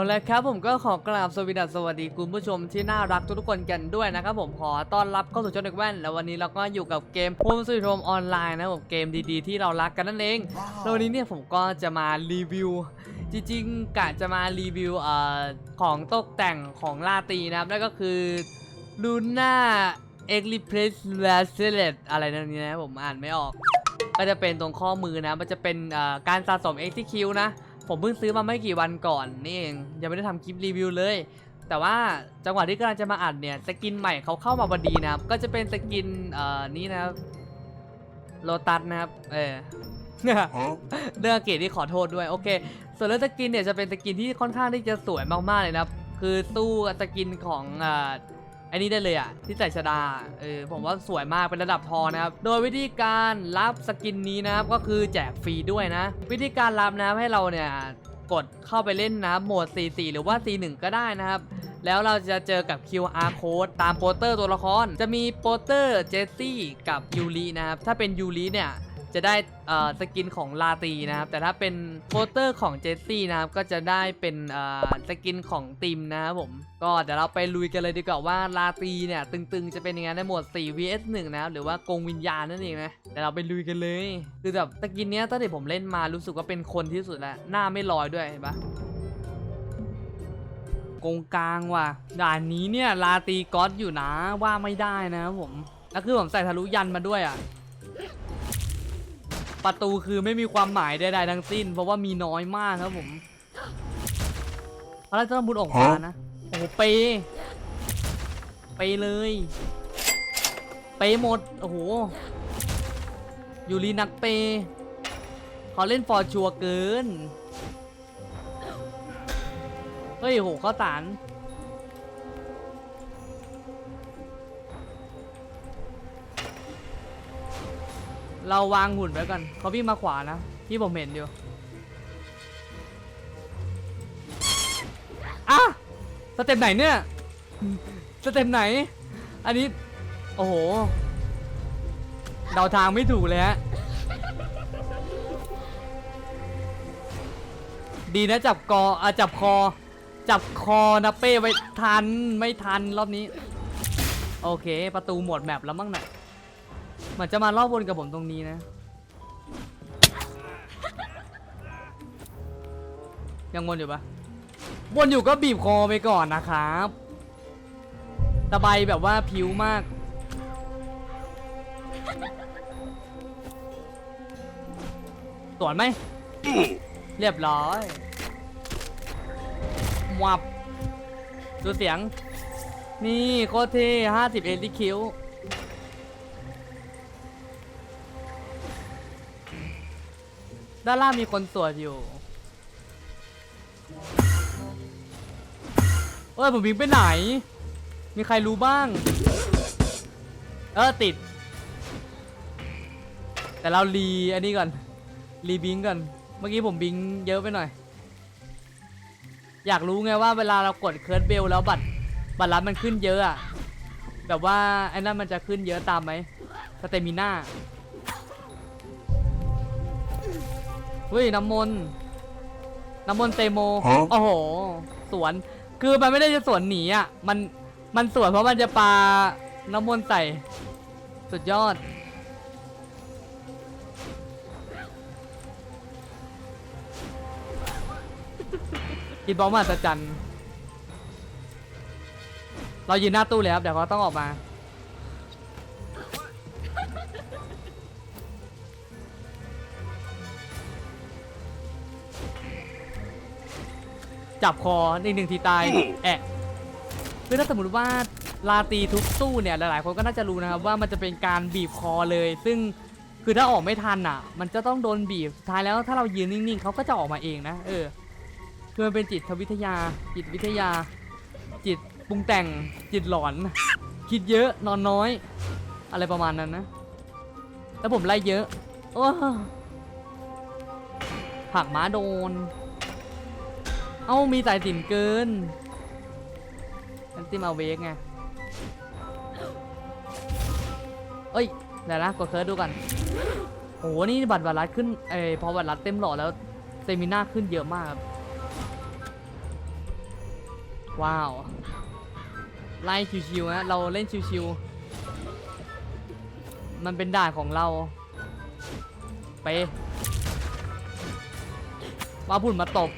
เอาละครับผมก็ขอกราบสวัสดีสวัสดีคุณผู้ชมที่น่ารักทุกๆคนกันด้วยนะครับผมขอต้อนรับเข้าสู่ช่องเด็กแว่น แล้ววันนี้เราก็อยู่กับเกม Home Sweet Home ออนไลน์นะผมเกมดีๆ ที่เรารักกันนั่นเองแล้ววันนี้เนี่ยผมก็จะมารีวิว จริงๆกะจะมารีวิวเอ่อของตกแต่งของลาตีนะครับนั่นก็คือ Luna e c l i p s e Bracelet อะไรนั่นนี่นะผมอ่านไม่ออก ก็จะเป็นตรงข้อมือนะมันจะเป็นการสะสม XTQ นะ ผมเพิ่งซื้อมาไม่กี่วันก่อนนี่เองยังไม่ได้ทำคลิปรีวิวเลย แต่ว่าจังหวะที่กำลังจะมาอัดเนี่ยสกินใหม่เขาเข้ามาพอดีนะครับก็จะเป็นสกินเอ่อนี้นะครับโลตัสนะครับเออ เรื่องเกรดที่ขอโทษด้วยโอเค ส่วนเรื่องสกินเนี่ยจะเป็นสกินที่ค่อนข้างที่จะสวยมากๆเลยนะครับ คือสู้สกินของ อ่าไอ้นี่ได้เลยอะที่ใส่ชดาเออผมว่าสวยมากเป็นระดับทองนะครับโดยวิธีการรับสกินนี้นะครับก็คือแจกฟรีด้วยนะ วิธีการรับนะครับให้เราเนี่ยกดเข้าไปเล่นนะโหมด C4 หรือว่า C1 ก็ได้นะครับ แล้วเราจะเจอกับ QR code ตามโปสเตอร์ตัวละคร จะมีโปสเตอร์เจสซี่กับยูรินะครับ ถ้าเป็นยูริเนี่ย จะได้เอ่อสกินของลาตีนะครับ แต่ถ้าเป็นโปสเตอร์ของเจสซี่นะครับ ก็จะได้เป็นเอ่อสกินของติมนะครับผม ก็เดี๋ยวเราไปลุยกันเลยดีกว่าว่าลาตีเนี่ยตึงๆ จะเป็นยังไงในหมวด 4 vs 1 นะครับ หรือว่ากงวิญญาณนั่นเองนะเดี๋ยวเราไปลุยกันเลย คือแบบสกินเนี้ยตั้งแต่ผมเล่นมารู้สึกว่าเป็นคนที่สุดแล้ว หน้าไม่ลอยด้วยเห็นปะกงกลางว่ะ ด่านนี้เนี่ยลาตีก๊อตอยู่นะว่าไม่ได้นะครับผม แล้วคือผมใส่ทะลุยันมาด้วยอะ ประตูคือไม่มีความหมายใดๆทั้งสิ้น เพราะว่ามีน้อยมากครับผมอะไรจะต้องบุญออกมานะโอ้โหเปย์เปย์เลยเปย์หมด โอ้โห ยูรีนักเปย์เขาเล่นฟอร์ชัวร์เกิน เฮ้ยโหข้าวสาร เราวางหุ่นไว้ก่อนเขาวิ่งมาขวานะ ที่ผมเห็นอยู่อะสเต็ปไหนเนี่ย สเต็ปไหน อันนี้ โอ้โห เดาทางไม่ถูกเลยฮะ ดีนะจับกออะจับคอ จับคอนะเป้ไว้ทัน ไม่ทันรอบนี้ โอเค ประตูหมดแมปแล้วมั้งน่ะ มือนจะมารอบวนกับผมตรงนี้นะ ยังวนอยู่ปะวนอยู่ก็บีบคอไปก่อนนะครับตะไบแบบว่าผิวมากสวนไหม เรียบร้อยวับ ดูเสียง นี่โคตรเท่ห้าสิบเอลิคิว ด้านล่างมีคนตรวจอยู่เอ้ยผมวิ่งไปไหน มีใครรู้บ้าง เออติด แต่เรารีอันนี้ก่อน รีบิงก่อน เมื่อกี้ผมบิงเยอะไปหน่อย อยากรู้ไงว่าเวลาเรากดเคิร์ดเบลแล้วบัตรบัตรลับมันขึ้นเยอะอะแบบว่าไอ้นั่นมันจะขึ้นเยอะตามไหมสเตมิน่า เฮ้ยน้ำมนต์น้ำมนต์เตโมฮะโอ้โห สวน คือมันไม่ได้จะสวนหนีอะ มัน มันสวนเพราะมันจะปาน้ำมนต์ใส่ สุดยอด กินบอลมาสจัน เรายืนหน้าตู้เลยครับ เดี๋ยวเขาต้องออกมา จับคออีกหนึ่งทีตายแอะคือถ้าสมมติว่าลาตีทุกตู้เนี่ยหลายๆ คนก็น่าจะรู้นะครับว่ามันจะเป็นการบีบคอเลย ซึ่งคือถ้าออกไม่ทันอะ มันจะต้องโดนบีบสุดท้ายแล้วถ้าเรายืนนิ่งๆเขาก็จะออกมาเองนะเออคือมันเป็นจิตวิทยา จิตวิทยา จิตปรุงแต่งจิตหลอน คิดเยอะนอนน้อย อะไรประมาณนั้นนะแล้วผมไล่เยอะโอ้ผักหมาโดน เอ้ามีสายสินเกินอันติมาเวกไงเอ้ยเดี๋ยวนะกดเคิร์ดดูกันโอ้โหนี่บัตรบัตรลัดขึ้นเอ้ยพอบัตรลัดเต็มหลอดแล้วเซมิน่าขึ้นเยอะมากครับว้าวไล่ชิวๆนะเราเล่นชิวๆมันเป็นด่านของเรา ไปมาพุ่นมาตบ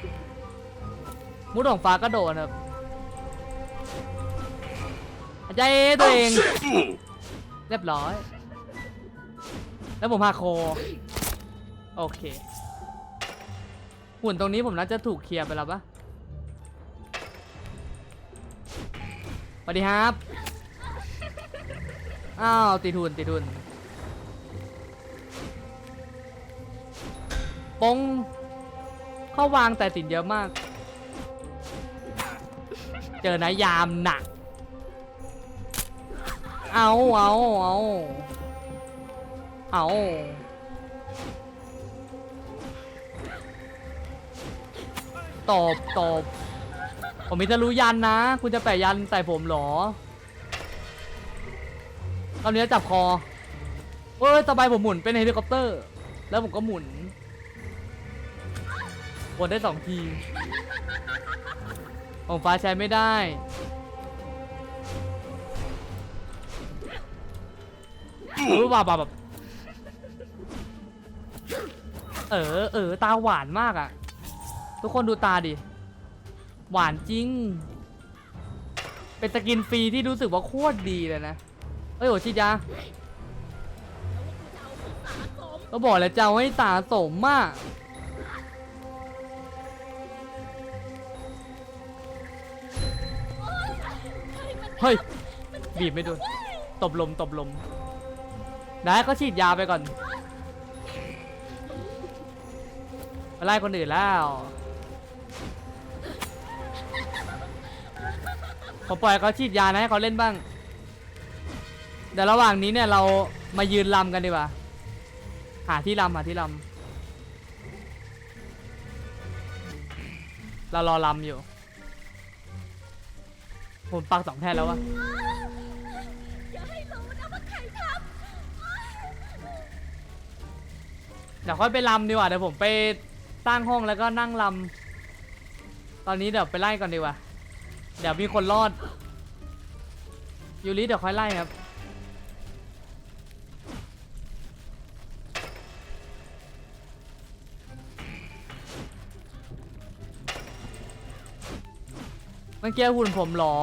มุดของฟ้ากระโดดครับอาจารย์ตัวเอง เรียบร้อย แล้วผมพาโค โอเค หุ่นตรงนี้ผมน่าจะถูกเคลียร์ไปแล้วปะสวัสดีครับ อ้าว ติดหุ่นติดหุ่นปงเข้าวางแต่ติดเยอะมาก เจอนะยามหนัก เอาเอาเอาเอาตบตบผมมีทะลุยันนะ คุณจะแปะยันใส่ผมหรอตอนนี้จับคอเอ้ยสบายผมหมุนเป็นเฮลิคอปเตอร์ แล้วผมก็หมุนวนได้สองที ของฟ้าใช้ไม่ได้ รู้ป่าแบบเออเออตาหวานมากอะ่ะทุกคนดูตาดิ หวานจริง เป็นสกินฟรีที่รู้สึกว่าโคตรดีเลยนะ เอ้ยโอชิดยาก็บอกแล้วจะเอาให้ตาสมมาก เฮ้ย บีบไม่โดน ตบลม ตบลม ได้ก็ฉีดยาไปก่อนมาไล่คนอื่นแล้ว ผมปล่อยเขาฉีดยานะให้เขาเล่นบ้าง เดี๋ยวระหว่างนี้เนี่ยเรามายืนลำกันดีกว่า หาที่ลำหาที่ลำเรารอลำอยู่ ผมปักสองแท่นแล้ววะอย่าให้รู้นะว่าใครทเดี๋ยวค่อยไปลำดีกว่าเดี๋ยวผมไปสร้างห้องแล้วก็นั่งลำตอนนี้เดี๋ยวไปไล่ก่อนดีกว่า เดี๋ยวมีคนรอดยูริเดี๋ยวค่อยไล่ครับ เมื่อกี้หุ่นผมหรอ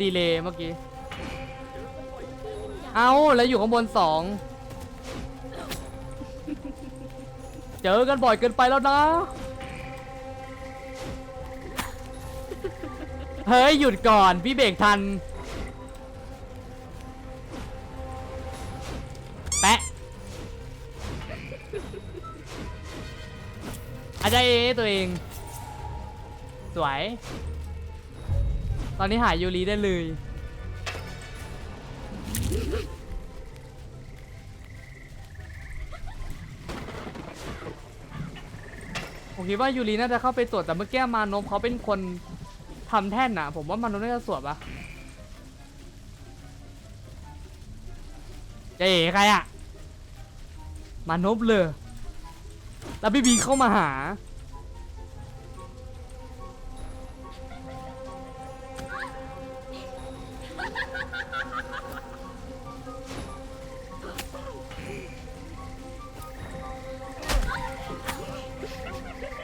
ดีเลยเมื่อกี้ เอาแล้วอยู่ข้างบนสองเจอกันบ่อยเกินไปแล้วนะ เฮ้ย หยุดก่อนพี่เบรกทัน แปะอาจารย์เอตัวเอง สวย ตอนนี้หายยูรีได้เลย ผมคิดว่ายูรีน่าจะเข้าไปตรวจแต่เมื่อกี้มานพเขาเป็นคนทำแท่นน่ะผมว่ามานพน่าจะสวดปะเจ๊ใครอะมานพเลยแล้วพี่บีเข้ามาหา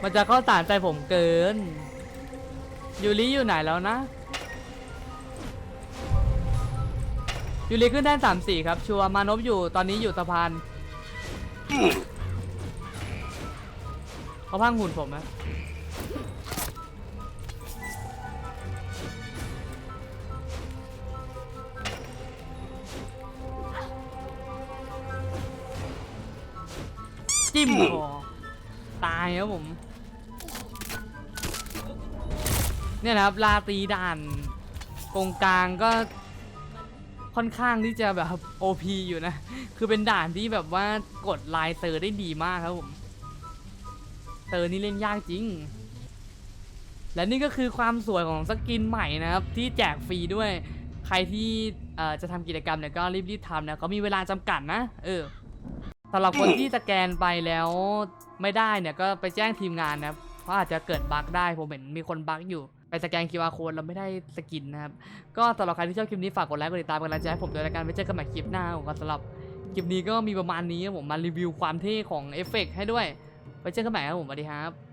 มันจะเข้าสารใจผมเกิน ยูริอยู่ไหนแล้วนะ ยูริขึ้นแท่นสามสี่ครับ ชัวร์มานพอยู่ตอนนี้อยู่สะพานเขาพังหุ่นผมนะจิ้มคอตายครับผม เนี่ยนะครับลาตีด่านตรงกลางก็ค่อนข้างที่จะแบบ OP อยู่นะ คือเป็นด่านที่แบบว่ากดลายเตอร์ได้ดีมากครับผม เตอร์นี่เล่นยากจริง และนี่ก็คือความสวยของสกินใหม่นะครับ ที่แจกฟรีด้วย ใครที่จะทำกิจกรรมเนี่ยก็รีบๆทำนะเขามีเวลาจำกัดนะ เออสำหรับคนที่สแกนไปแล้วไม่ได้เนี่ยก็ไปแจ้งทีมงานนะครับพราะอาจจะเกิดบั๊กได้ผมเห็นมีคนบั๊กอยู่ ไปสแกน QR code เราไม่ได้สกินนะครับ ก็สำหรับใครที่ชอบคลิปนี้ฝากกดไลค์กดติดตามกันแล้วจะให้ผมด้วยละกันไว้เจอกันใหม่คลิปหน้าผมก็สำหรับคลิปนี้ก็มีประมาณนี้ครับผมมารีวิวความเท่ของเอฟเฟกต์ให้ด้วยไว้เจอกันใหม่ครับผมสวัสดีครับ